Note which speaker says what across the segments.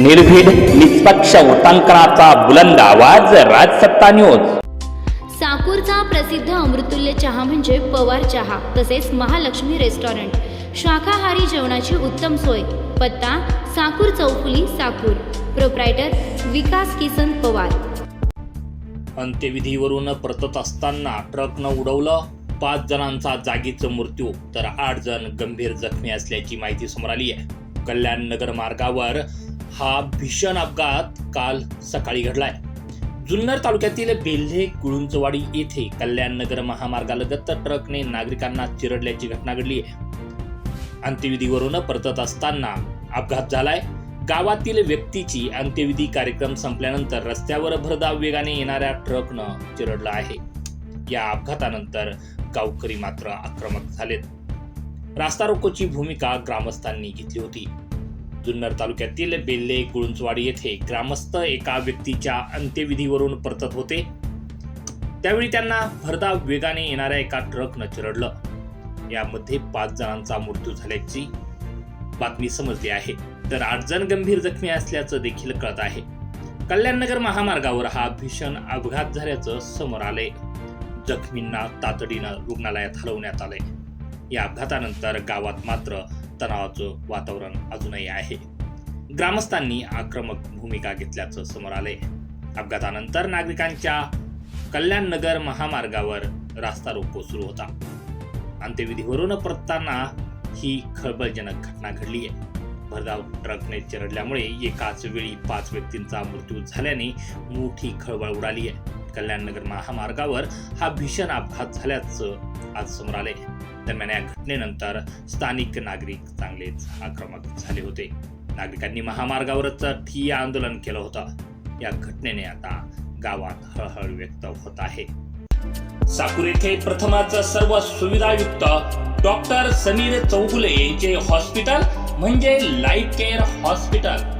Speaker 1: निर्भीड निष्पक्ष उटांकनाचा बुलंद आवाज राजसत्ता न्यूज.
Speaker 2: साकूरचा प्रसिद्ध अमृतुल्य चहा म्हणजे पवार चहा तसेच महालक्ष्मी रेस्टॉरंट. शाकाहारी जेवणाची उत्तम सोय. पत्ता साकूर चौफुली साकूर. प्रोप्रायटर विकास किसन पवार.
Speaker 3: अंत्यविधीवरून परतत असताना ट्रकनं उडवलं पाच जणांचा जागीच मृत्यू तर आठ जण गंभीर जखमी असल्याची माहिती समोर आली आहे. कल्याण नगर मार्गावर हा भीषण अपघात काल सकाळी घडलाय. जुन्नर तालुक्यातील बेल्हे कुळुंचवाडी येथे कल्याण नगर महामार्गालगत ट्रकने नागरिकांना चिरडल्याची घटना घडली आहे. अंत्यविधीवरून परतत असताना अपघात झालाय. गावातील व्यक्तीची अंत्यविधी कार्यक्रम संपल्यानंतर रस्त्यावर भरधाव वेगाने येणाऱ्या ट्रकनं चिरडलं आहे. या अपघातानंतर गावकरी मात्र आक्रमक झालेत. रास्ता रोकोची भूमिका ग्रामस्थांनी घेतली होती. जुन्नर तालुक्यातील बेल्ले कुळुंचवाडी येथे ग्रामस्थ एका व्यक्तीच्या अंत्यविधीवरून परतत होते. त्यावेळी त्यांना भरधाव वेगाने येणाऱ्या एका ट्रकनं चिरडलं. यामध्ये पाच जणांचा मृत्यू झाल्याची बातमी समजली आहे. तर आठ जण गंभीर जखमी असल्याचं देखील कळत आहे. कल्याणनगर महामार्गावर हा भीषण अपघात झाल्याचं समोर आलंय. जखमींना तातडीनं रुग्णालयात हलवण्यात आले या अपघातानंतर गावात मात्र तणावाचं वातावरण अजूनही आहे. ग्रामस्थांनी आक्रमक भूमिका घेतल्याचं समोर आले अपघातानंतर नागरिकांच्या कल्याणनगर महामार्गावर रास्ता रोको सुरू होता. अंत्यविधीवरून परतताना ही खळबळजनक घटना घडली आहे भरधाव ट्रकने चिरडल्यामुळे एकाच वेळी पाच व्यक्तींचा मृत्यू झाल्याने मोठी खळबळ उडाली आहे कल्याणनगर महामार्गावर हा भीषण अपघात झाल्याचं आज समोर आले दरम्यान या घटनेनंतर स्थानिक नागरिक चांगलेच आक्रमक झाले होते. नागरिकांनी महामार्गावरच ठिय्या आंदोलन केलं होतं. या घटनेने आता गावात हळहळ व्यक्त होत आहे. साकूर येथे प्रथमच सर्व सुविधायुक्त डॉक्टर समीर चौगुले यांचे हॉस्पिटल म्हणजे लाईफ केअर हॉस्पिटल.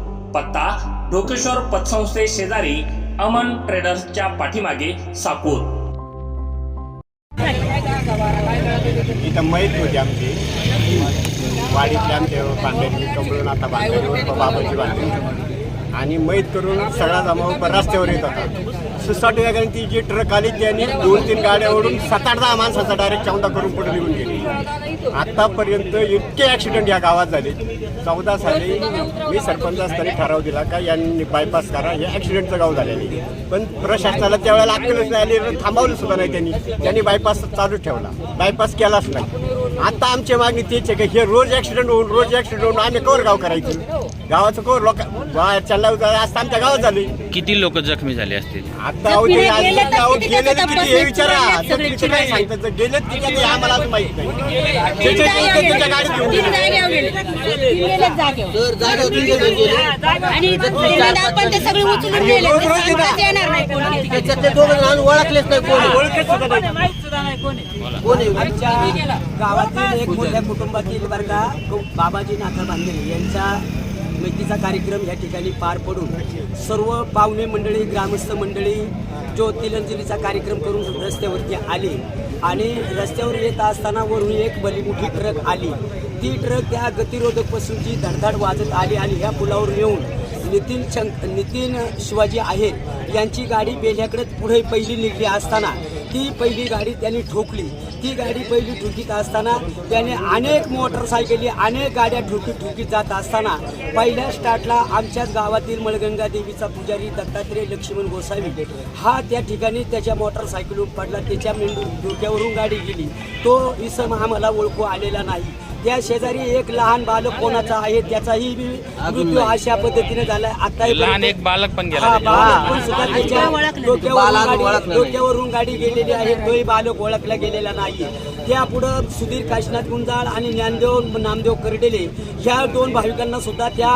Speaker 3: पत्ता ढोकेश्वर पतसंस्थे शेजारी अमन ट्रेडर्सच्या पाठीमागे साकूर.
Speaker 4: इथं मैत होती आमची. वाडीतल्या आमच्या बांधलेली कमळून आता बांधलेली बाबाची बांधली आणि मैत करून सगळा जमाव रस्त्यावर येत होता. सुसाटी जागा ती जी ट्रक आली त्यांनी दोन तीन गाड्या ओढून सात आठ दहा माणसाचा डायरेक्ट चौदा करून पुढे निघून गेली. आतापर्यंत इतके ॲक्सिडेंट या गावात झाले. चौदा साली मी सरपंच असताना ठराव दिला का यांनी बायपास करा. हे ॲक्सिडेंटचं गाव झालेले पण प्रशासनाला त्यावेळेला अक्कलच नाही आली थांबवलं सुद्धा नाही त्यांनी. त्यांनी बायपास चालू ठेवला. बायपास केलाच नाही. आता आमची मागणी तीच आहे की हे रोज ऍक्सिडेंट होऊन रोज ऍक्सिडेंट होऊन आम्ही कवर गाव करायचं. गावाचं कवर लोक असता आमच्या गावात झाली.
Speaker 5: किती लोक जखमी झाले असतील?
Speaker 4: आता अहो ते आज गावात गेलेले किती? हे विचारा जखमीचे काय सांगतात गेलेत किती? ते आम्हाला माहीत नाही. त्याचे ते त्याच्या गाडीत घेऊन गेले.
Speaker 6: आणि आपण ते सगळे उचलून
Speaker 4: आणि
Speaker 6: गेले
Speaker 4: रोज रोज येतात.
Speaker 6: सांगताच येणार नाही कोणी.
Speaker 7: त्याच्यातले दोघं जण ओळखलेच नाही कोणी.
Speaker 4: ओळखत सुद्धा नाही.
Speaker 7: कोणी
Speaker 8: आमच्या गावातील एक मोठ्या कुटुंबातील बरं का बाबाजी नाथा बांधले यांचा मैतीचा कार्यक्रम या ठिकाणी पार पडून सर्व पाहुणे मंडळी ग्रामस्थ मंडळी जो तिलंजलीचा कार्यक्रम करून रस्त्यावरती आले. आणि रस्त्यावर येत असताना वरून एक बलीमुठी ट्रक आली. ती ट्रक त्या गतिरोधकपासून जी धडधड वाजत आली आणि ह्या पुलावर येऊन नितीन शंक नितीन शिवाजी आहेत यांची गाडी बेल्याकडे पुढे पहिली निघली असताना ती पहिली गाडी त्यांनी ठोकली. ती गाडी पहिली ठुकीत असताना त्याने अनेक मोटरसायकली अनेक गाड्या ठोकीत ठुकीत जात असताना पहिल्या स्टार्टला आमच्याच गावातील मळगंगा देवीचा पुजारी दत्तात्रय लक्ष्मण गोसावी हा त्या ठिकाणी त्याच्या मोटरसायकलवर पडला. त्याच्या मेंदू डोक्यावरून गाडी गेली. तो इसम आम्हाला ओळखू आलेला नाही. त्या शेजारी एक लहान बालक कोणाचा आहे त्याचाही मृत्यू अशा पद्धतीने झालाय आता
Speaker 5: लहान एक बालक पण गेला
Speaker 8: हा. बालक पण सुद्धा त्याच्या डोक्यावरून
Speaker 7: बालक
Speaker 8: गाडी-. डोक्यावरून गाडी गेलेली आहे तोही बालक ओळखला गेलेला नाही त्यापुढं सुधीर काशीनाथ गुंजाळ आणि ज्ञानदेव नामदेव करडेले ह्या दोन भाविकांना सुद्धा त्या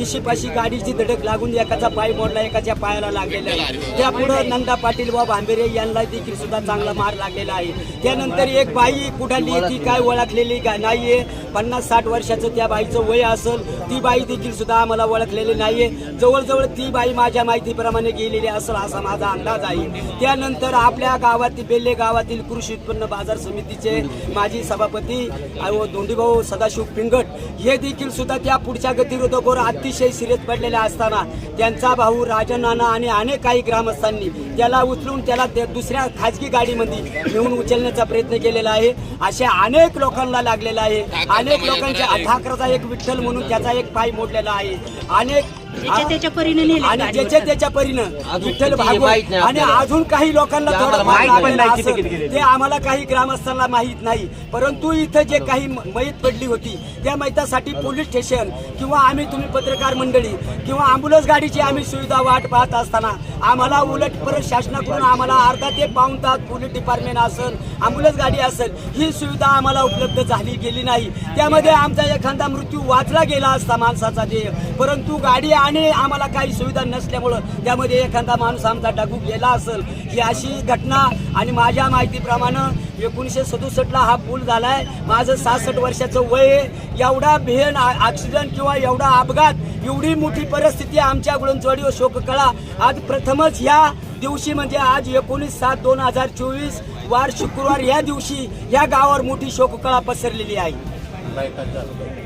Speaker 8: इशीपाशी गाडीची धडक लागून एकाचा पाय मोडला एकाच्या पायाला लागलेला आहे. त्यापुढं नंदा पाटील व भांबेरे यांना देखील सुद्धा चांगला मार लागलेला आहे. त्यानंतर एक बाई कुठाली ती काय ओळखलेली का नाहीये? पन्नास साठ वर्षाचं त्या बाईचं वय असेल ती बाई देखील सुद्धा आम्हाला ओळखलेली नाहीये. जवळजवळ ती बाई माझ्या माहितीप्रमाणे गेलेली असेल असा माझा अंदाज आहे. त्यानंतर आपल्या गावातील बेल्ले गावातील कृषी उत्पन्न बाजार समितीचे म्हणजे माजी सभापती व धोंडीभाऊ सदाशिव पिंगट हे देखील सुद्धा त्या पुढच्या गतिरोधकावर अतिशय सिरियस पडलेले असताना त्यांचा भाऊ राजन नाना आणि अनेक काही ग्रामस्थांनी त्याला उचलून त्याला दुसऱ्या खाजगी गाडीमध्ये घेऊन उचलण्याचा प्रयत्न केलेला आहे. अशा अनेक लोकांना लागलेला आहे. अनेक लोकांच्या ठाकरचा एक विठ्ठल म्हणून त्याचा एक पाय मोडलेला आहे. अनेक
Speaker 6: ज्याच्या त्याच्या परीने नेले
Speaker 8: आणि
Speaker 6: गाडीवर.
Speaker 8: ज्याच्या त्याच्या परीनं. विठ्ठल
Speaker 7: किती
Speaker 8: भागवत
Speaker 7: माहीत नाही
Speaker 8: आणि
Speaker 7: आपल्याला.
Speaker 8: अजून काही लोकांना
Speaker 7: ते
Speaker 8: थोडं
Speaker 7: माहीत पण नाही किती
Speaker 8: ते आम्हाला काही ग्रामस्थांना माहीत नाही. परंतु इथं जे काही मैत पडली होती त्या मैतासाठी पोलीस स्टेशन किंवा आम्ही तुम्ही पत्रकार मंडळी किंवा अँब्युलन्स गाडीची आम्ही सुविधा वाट पाहत असताना आम्हाला उलट परत शासनाकडून आम्हाला अर्धा ते पाऊण तास पोलीस डिपार्टमेंट असेल अँब्युलन्स गाडी असेल ही सुविधा आम्हाला उपलब्ध झाली गेली नाही. त्यामध्ये आमचा एखादा मृत्यू वाचला गेला असता माणसाचा देह. परंतु गाडी आणि आम्हाला काही सुविधा नसल्यामुळं त्यामध्ये एखादा माणूस आमचा टाकू गेला असेल ही अशी घटना. आणि माझ्या माहितीप्रमाणे एकोणीसशे सदुसष्टला हा पूल आहे माझं सहासष्ट वर्षाचं वय आहे. एवढा भेन ॲक्सिडेंट किंवा एवढा अपघात एवढी मोठी परिस्थिती आमच्या गुळंचवाडी व शोककळा. आज प्रथमच ह्या दिवशी म्हणजे आज एकोणीस सात दोन हजार चोवीस वार शुक्रवार या दिवशी या गावावर मोठी शोककळा पसरलेली आहे.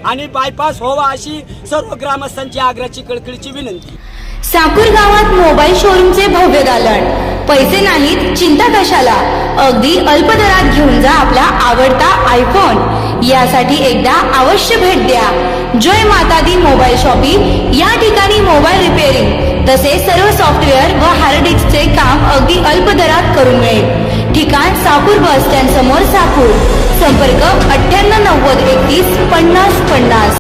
Speaker 8: आणि बायपास व्हावा अशी सर्व ग्रामस्थांची आग्राची कळकळीची विनंती.
Speaker 2: साकूर गावात मोबाईल शोरूमचे भव्य दालन. पैसे नाहीत चिंता कशाला? अगदी अल्प दरात घेऊन जा आपला आवडता आयफोन यासाठी एकदा अवश्य भेट द्या. जय माता दी मोबाईल शॉपिंग. या ठिकाणी मोबाईल रिपेअरिंग. तसेच सर्व सॉफ्टवेअर व हार्ड डिस्कचे काम अगदी अल्प दरात करून मिळेल. ठिकाण साकूर बस स्टँड समोर साकूर. संपर्क अठ्ठ्याण्णव नव्वद एकतीस पन्नास पन्नास.